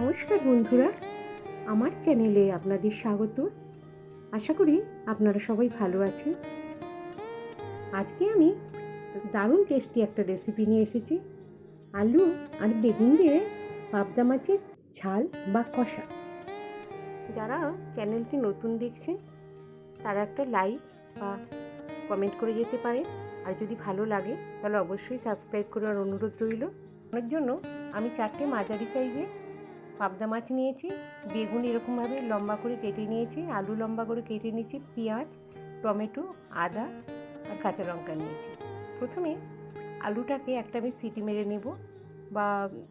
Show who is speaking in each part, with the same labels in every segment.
Speaker 1: নমস্কার বন্ধুরা, আমার চ্যানেলে আপনাদের স্বাগত। আশা করি আপনারা সবাই ভালো আছেন। আজকে আমি দারুণ টেস্টি একটা রেসিপি নিয়ে এসেছি। আলু আর বেগুন দিয়ে পাবদা মাছের ঝাল বা কষা। যারা চ্যানেলটি নতুন দেখছেন, তারা একটা লাইক বা কমেন্ট করে যেতে পারেন। আর যদি ভালো লাগে, তাহলে অবশ্যই সাবস্ক্রাইব করার অনুরোধ রইল। ওনার জন্য আমি চারটে মাঝারি সাইজে পাবদা মাছ নিয়েছি, বেগুন এরকমভাবে লম্বা করে কেটে নিয়েছি, আলু লম্বা করে কেটে নিয়েছি, পেঁয়াজ, টমেটো, আদা আর কাঁচা লঙ্কা নিয়েছি। প্রথমে আলুটাকে একটা আমি সিটি মেরে নেব বা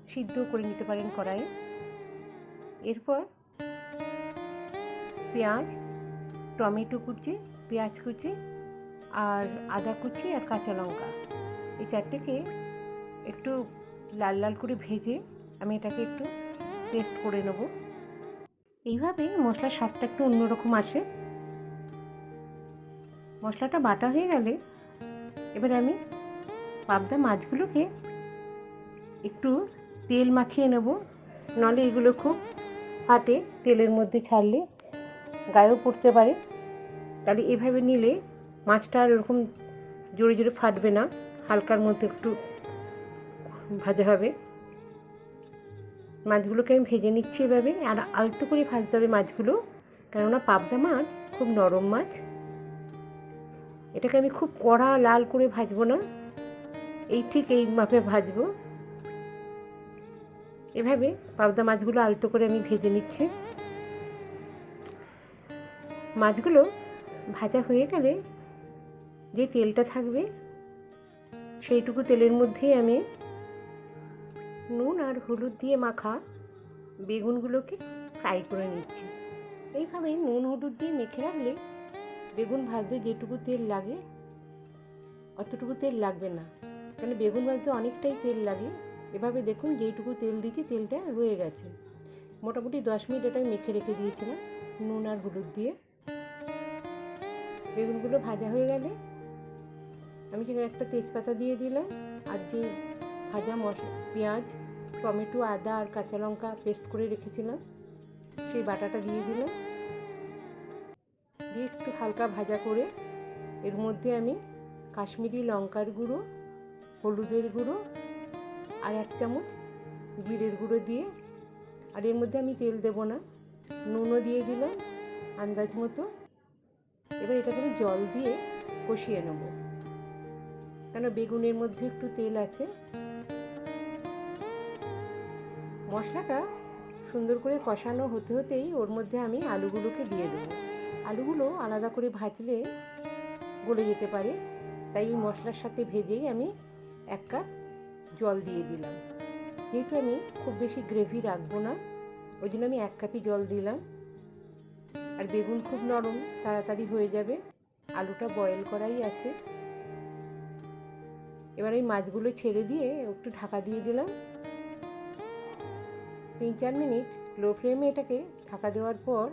Speaker 1: সিদ্ধ করে নিতে পারেন কড়াইয়ে। এরপর পেঁয়াজ, টমেটো কুচি, পেঁয়াজ কুচি আর আদা কুচি আর কাঁচা লঙ্কা। এই চারটেকে একটু লাল লাল করে ভেজে আমি এটাকে একটু পেস্ট করে নেব। এইভাবে মশলার স্বাদটা একটু অন্যরকম আসে। মশলাটা বাটা হয়ে গেলে এবার আমি পাবদা মাছগুলোকে একটু তেল মাখিয়ে নেব। নলে এগুলো খুব ফাটে, তেলের মধ্যে ছাড়লে গায়েও পড়তে পারে। তাহলে এভাবে নিলে মাছটা আর ওরকম জোরে জোরে ফাটবে না, হালকার মধ্যে একটু ভাজা হবে। মাছগুলোকে আমি ভেজে নিচ্ছি এভাবে, আর আলতো করে ভাজতে হবে মাছগুলো। কেননা পাবদা মাছ খুব নরম মাছ। এটাকে আমি খুব কড়া লাল করে ভাজবো না। এই ঠিক এই মাপে ভাজবো। এভাবে পাবদা মাছগুলো আলতো করে আমি ভেজে নিচ্ছি। মাছগুলো ভাজা হয়ে গেলে যে তেলটা থাকবে, সেইটুকু তেলের মধ্যেই আমি নুন আর হলুদ দিয়ে মাখা বেগুনগুলোকে ফ্রাই করে নিচ্ছি। এইভাবে নুন, হলুদ দিয়ে মেখে রাখলে বেগুন ভাজতে যেটুকু তেল লাগে, অতটুকু তেল লাগবে না। কারণ বেগুন ভাজতে অনেকটাই তেল লাগে। এভাবে দেখুন যেইটুকু তেল দিয়েছি তেলটা রয়ে গেছে। মোটামুটি দশ মিনিট এটা মেখে রেখে দিয়েছিলাম নুন আর হলুদ দিয়ে। বেগুনগুলো ভাজা হয়ে গেলে আমি সেখানে একটা তেজপাতা দিয়ে দিলাম। আর যে ভাজা মশলা পেঁয়াজ, টমেটো, আদা আর কাঁচা লঙ্কা পেস্ট করে রেখেছিলাম। সেই বাটাটা দিয়ে দিলাম। দিয়ে একটু হালকা ভাজা করে এর মধ্যে আমি কাশ্মীরি লঙ্কার গুঁড়ো, হলুদের গুঁড়ো আর এক চামচ জিরের গুঁড়ো দিয়ে, আর এর মধ্যে আমি তেল দেবো না, নুনও দিয়ে দিলাম আন্দাজ মতো। এবার এটাকে আমি জল দিয়ে কষিয়ে নেব। কেন? বেগুনের মধ্যে একটু তেল আছে। মশলাটা সুন্দর করে কষানো হতে হতেই ওর মধ্যে আমি আলুগুলোকে দিয়ে দেবো। আলুগুলো আলাদা করে ভাজলে গলে যেতে পারে, তাই ওই মশলার সাথে ভেজেই আমি এক কাপ জল দিয়ে দিলাম। যেহেতু আমি খুব বেশি গ্রেভি রাখব না ওই জন্য আমি এক কাপই জল দিলাম। আর বেগুন খুব নরম, তাড়াতাড়ি হয়ে যাবে, আলুটা বয়েল করাই আছে। এবার এই মাছগুলো ছেড়ে দিয়ে একটু ঢাকা দিয়ে দিলাম। তিন চার মিনিট লো ফ্লেমে এটাকে ঢাকা দেওয়ার পর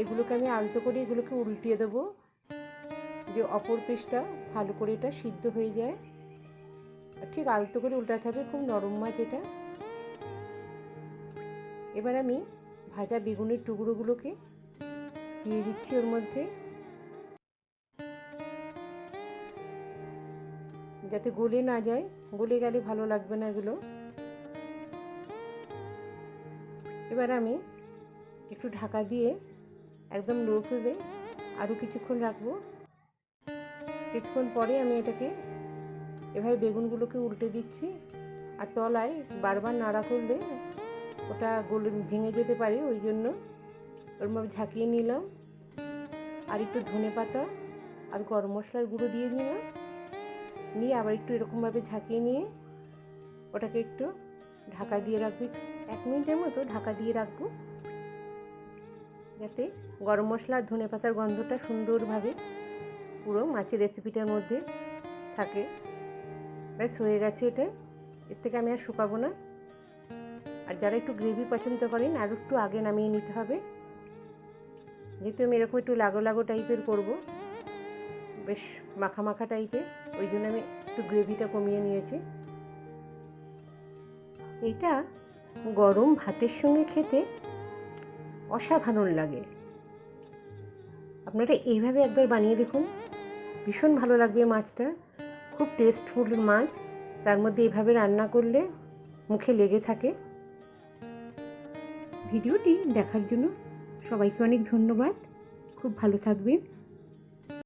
Speaker 1: এগুলোকে আমি আলতো করে এগুলোকে উল্টিয়ে দেবো, যে অপর পেস্টটা ভালো করে এটা সিদ্ধ হয়ে যায়। ঠিক আলতো করে উল্টাতে হবে, খুব নরম মাছ এটা। এবার আমি ভাজা বেগুনের টুকরোগুলোকে দিয়ে দিচ্ছি ওর মধ্যে। যাতে গলে না যায়, গলে গেলে ভালো লাগবে না এগুলো। এবার আমি একটু ঢাকা দিয়ে একদম লো ফ্লেমে আরও কিছুক্ষণ রাখব। কিছুক্ষণ পরে আমি এটাকে এভাবে বেগুনগুলোকে উল্টে দিচ্ছি আর তলায় বারবার নাড়া করলে ওটা গোল ভেঙে যেতে পারে, ওই জন্য ওরমভাবে ঝাঁকিয়ে নিলাম। আর একটু ধনে পাতা আর গরম মশলার গুঁড়ো দিয়ে নিলাম নিয়ে আবার একটু এরকমভাবে ঝাঁকিয়ে নিয়ে ওটাকে একটু ঢাকা দিয়ে রাখবি এক মিনিটের মতো ঢাকা দিয়ে রাখব। যাতে গরম মশলা আর ধনে পাতার গন্ধটা সুন্দরভাবে পুরো মাছের রেসিপিটার মধ্যে থাকে। ব্যাস, হয়ে গেছে এটা। এর থেকে আমি আর শুকাবো না। আর যারা একটু গ্রেভি পছন্দ করেন আর একটু আগে নামিয়ে নিতে হবে। যেহেতু আমি এরকম একটু লাগো লাগো টাইপের করব, বেশ মাখা মাখা টাইপের ওই জন্য আমি একটু গ্রেভিটা কমিয়ে নিয়েছি। এটা গরম ভাতের সঙ্গে খেতে অসাধারণ লাগে। আপনারা এইভাবে একবার বানিয়ে দেখুন। ভীষণ ভালো লাগবে মাছটা। খুব টেস্টফুল মাছ। তার মধ্যে এইভাবে রান্না করলে মুখে লেগে থাকে। ভিডিওটি দেখার জন্য সবাইকে অনেক ধন্যবাদ। খুব ভালো থাকবেন।